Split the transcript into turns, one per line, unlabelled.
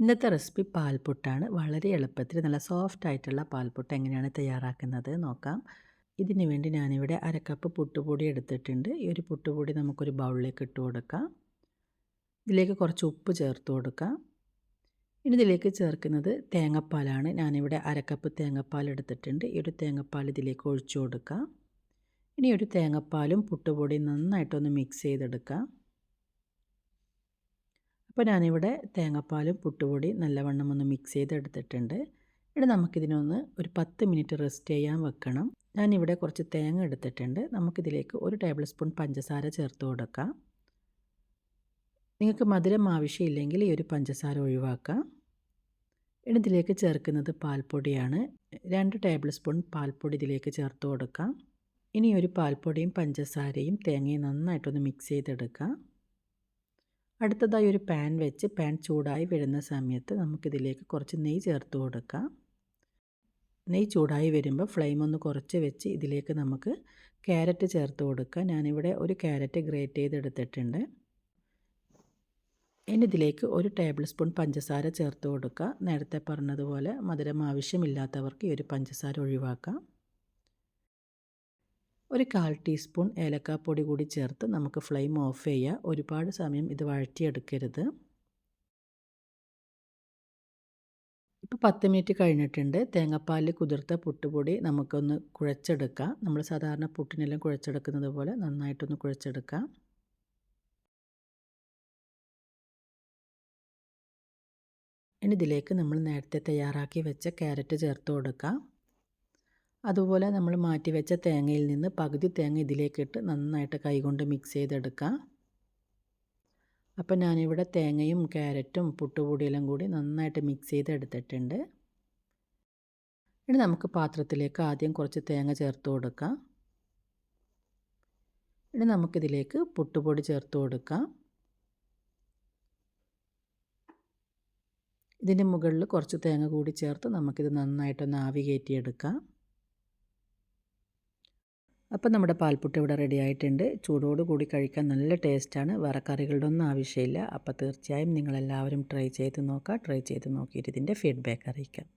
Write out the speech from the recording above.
ഇന്നത്തെ റെസിപ്പി പാൽപുട്ടാണ്. വളരെ എളുപ്പത്തിൽ നല്ല സോഫ്റ്റ് ആയിട്ടുള്ള പാൽപുട്ട് എങ്ങനെയാണ് തയ്യാറാക്കുന്നത് നോക്കാം. ഇതിന് വേണ്ടി ഞാനിവിടെ അരക്കപ്പ് പുട്ടുപൊടി എടുത്തിട്ടുണ്ട്. ഈ ഒരു പുട്ടുപൊടി നമുക്കൊരു ബൗളിലേക്ക് ഇട്ട് കൊടുക്കാം. ഇതിലേക്ക് കുറച്ച് ഉപ്പ് ചേർത്ത് കൊടുക്കാം. ഇനി ഇതിലേക്ക് ചേർക്കുന്നത് തേങ്ങാപ്പാലാണ്. ഞാനിവിടെ അരക്കപ്പ് തേങ്ങാപ്പാൽ എടുത്തിട്ടുണ്ട്. ഈ ഒരു തേങ്ങാപ്പാൽ ഇതിലേക്ക് ഒഴിച്ചു കൊടുക്കാം. ഇനി ഒരു തേങ്ങാപ്പാലും പുട്ടുപൊടിയും നന്നായിട്ടൊന്ന് മിക്സ് ചെയ്തെടുക്കാം. അപ്പോൾ ഞാനിവിടെ തേങ്ങാപ്പാലും പുട്ടുപൊടി നല്ലവണ്ണം ഒന്ന് മിക്സ് ചെയ്തെടുത്തിട്ടുണ്ട്. ഇവിടെ നമുക്കിതിനൊന്ന് ഒരു പത്ത് മിനിറ്റ് റെസ്റ്റ് ചെയ്യാൻ വെക്കണം. ഞാനിവിടെ കുറച്ച് തേങ്ങ എടുത്തിട്ടുണ്ട്. നമുക്കിതിലേക്ക് ഒരു ടേബിൾ സ്പൂൺ പഞ്ചസാര ചേർത്ത് കൊടുക്കാം. നിങ്ങൾക്ക് മധുരം ആവശ്യമില്ലെങ്കിൽ ഈ ഒരു പഞ്ചസാര ഒഴിവാക്കാം. ഇനി ഇതിലേക്ക് ചേർക്കുന്നത് പാൽപ്പൊടിയാണ്. രണ്ട് ടേബിൾ സ്പൂൺ പാൽപ്പൊടി ഇതിലേക്ക് ചേർത്ത് കൊടുക്കാം. ഇനി ഒരു പാൽപ്പൊടിയും പഞ്ചസാരയും തേങ്ങയും നന്നായിട്ടൊന്ന് മിക്സ് ചെയ്തെടുക്കാം. അടുത്തതായി ഒരു പാൻ വെച്ച് പാൻ ചൂടായി വരുന്ന സമയത്ത് നമുക്കിതിലേക്ക് കുറച്ച് നെയ്യ് ചേർത്ത് കൊടുക്കാം. നെയ്യ് ചൂടായി വരുമ്പോൾ ഫ്ലെയിം ഒന്ന് കുറച്ച് വെച്ച് ഇതിലേക്ക് നമുക്ക് ക്യാരറ്റ് ചേർത്ത് കൊടുക്കാം. ഞാനിവിടെ ഒരു ക്യാരറ്റ് ഗ്രേറ്റ് ചെയ്തെടുത്തിട്ടുണ്ട്. ഇനി ഇതിലേക്ക് ഒരു ടേബിൾ സ്പൂൺ പഞ്ചസാര ചേർത്ത് കൊടുക്കുക നേരത്തെ പറഞ്ഞതുപോലെ മധുരം ആവശ്യമില്ലാത്തവർക്ക് ഈ ഒരു പഞ്ചസാര ഒഴിവാക്കാം. ഒരു കാൽ ടീസ്പൂൺ ഏലക്കാപ്പൊടി കൂടി ചേർത്ത് നമുക്ക് ഫ്ലെയിം ഓഫ് ചെയ്യുക ഒരുപാട് സമയം ഇത് വഴറ്റിയെടുക്കരുത്. ഇപ്പോൾ പത്ത് മിനിറ്റ് കഴിഞ്ഞിട്ടുണ്ട്. തേങ്ങാപ്പാലിൽ കുതിർത്ത പുട്ടുപൊടി നമുക്കൊന്ന് കുഴച്ചെടുക്കാം. നമ്മൾ സാധാരണ പുട്ടിനെല്ലാം കുഴച്ചെടുക്കുന്നത് പോലെ നന്നായിട്ടൊന്ന് കുഴച്ചെടുക്കാം. ഇനി ഇതിലേക്ക് നമ്മൾ നേരത്തെ തയ്യാറാക്കി വെച്ച ക്യാരറ്റ് ചേർത്ത് കൊടുക്കാം. അതുപോലെ നമ്മൾ മാറ്റി വെച്ച തേങ്ങയിൽ നിന്ന് പകുതി തേങ്ങ ഇതിലേക്കിട്ട് നന്നായിട്ട് കൈകൊണ്ട് മിക്സ് ചെയ്തെടുക്കാം. അപ്പം ഞാനിവിടെ തേങ്ങയും ക്യാരറ്റും പുട്ടുപൊടിയെല്ലാം കൂടി നന്നായിട്ട് മിക്സ് ചെയ്തെടുത്തിട്ടുണ്ട്. ഇനി നമുക്ക് പാത്രത്തിലേക്ക് ആദ്യം കുറച്ച് തേങ്ങ ചേർത്ത് കൊടുക്കാം. ഇനി നമുക്കിതിലേക്ക് പുട്ടുപൊടി ചേർത്ത് കൊടുക്കാം. ഇതിന്റെ മുകളിൽ കുറച്ച് തേങ്ങ കൂടി ചേർത്ത് നമുക്കിത് നന്നായിട്ടൊന്ന് ആവി കയറ്റിയെടുക്കാം അപ്പം നമ്മുടെ പാൽപ്പുട്ട് ഇവിടെ റെഡി ആയിട്ടുണ്ട്. ചൂടോട് കൂടി കഴിക്കാൻ നല്ല ടേസ്റ്റാണ് വേറെ കറികളുടെ ഒന്നും ആവശ്യമില്ല. അപ്പോൾ തീർച്ചയായും നിങ്ങളെല്ലാവരും ട്രൈ ചെയ്ത് നോക്കുക ട്രൈ ചെയ്ത് നോക്കിയിട്ട് ഇതിന്റെ ഫീഡ്ബാക്ക് അറിയിക്കാം.